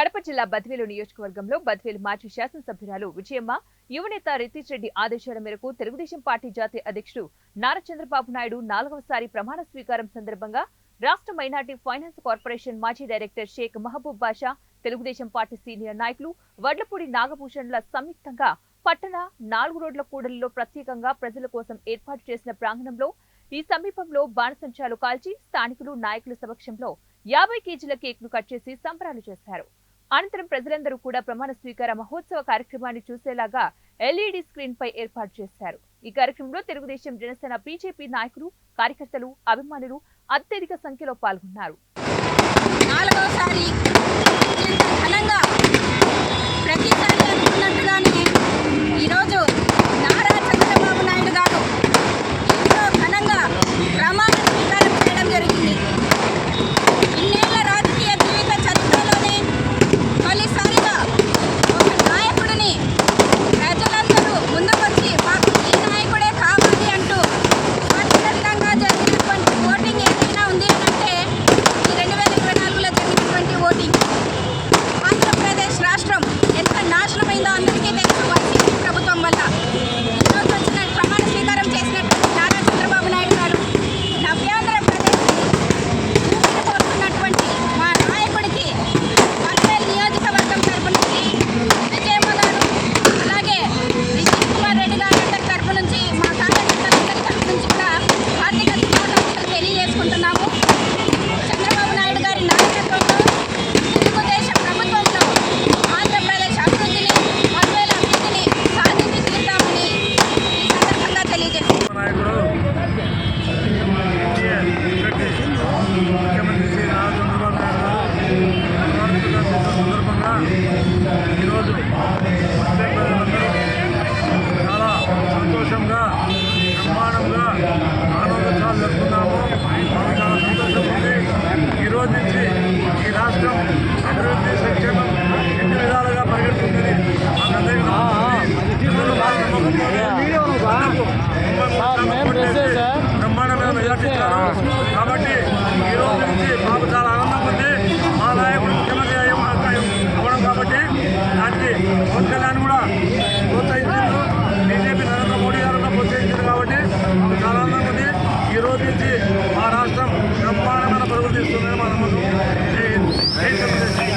కడప జిల్లా బద్వేలు నియోజకవర్గంలో బద్వేలు మాజీ శాసనసభ్యురాలు విజయమ్మ యువనేత రితీష్ రెడ్డి ఆదేశాల మేరకు తెలుగుదేశం పార్టీ జాతీయ అధ్యక్షుడు నారా చంద్రబాబు నాయుడు నాలుగవసారి ప్రమాణ స్వీకారం సందర్భంగా రాష్ట్ర మైనార్టీ ఫైనాన్స్ కార్పొరేషన్ మాజీ director Sheikh Mahaboob Basha Telugudesam party senior నాయకులు వడ్లపూడి నాగభూషణ్ల సంయుక్తంగా పట్టణ నాలుగు రోడ్ల కూడలిలో ప్రత్యేకంగా ప్రజల కోసం ఏర్పాటు చేసిన ప్రాంగణంలో ఈ సమీపంలో బాణసంచాలు కాల్చి స్థానికులు నాయకుల సమక్షంలో యాభై కేజీల కేక్ను కట్ చేసి సంబరాలు చేశారు. అనంతరం ప్రజలందరూ కూడా ప్రమాణ స్వీకార మహోత్సవ కార్యక్రమాన్ని చూసేలాగా ఎల్ఈడి స్క్రీన్ పై ఏర్పాటు చేశారు. ఈ కార్యక్రమంలో తెలుగుదేశం జనసేన బీజేపీ నాయకులు కార్యకర్తలు అభిమానులు అత్యధిక సంఖ్యలో పాల్గొన్నారు. రాష్ట్రం అభివృద్ధి సంక్షేమం ఎన్ని విధాలుగా పరిగెడుతుందని బాగా బ్రహ్మాండమైన మెజార్టీ ఇచ్చారు కాబట్టి ఈ రోజు నుంచి మాకు చాలా ఆనందం ఉంది మా నాయకుడు ముఖ్యమంత్రి అవ్వడం కాబట్టి దానికి పవన్ కూడా ప్రోత్సహించారు బీజేపీ నరేంద్ర మోడీ గారు ప్రోత్సహించారు కాబట్టి మాకు చాలా ఆనందం ఉంది ఈ రోజు నుంచి మా రాష్ట్రం బ్రహ్మాండమైన పరుగులు మా నమ్మకం ね。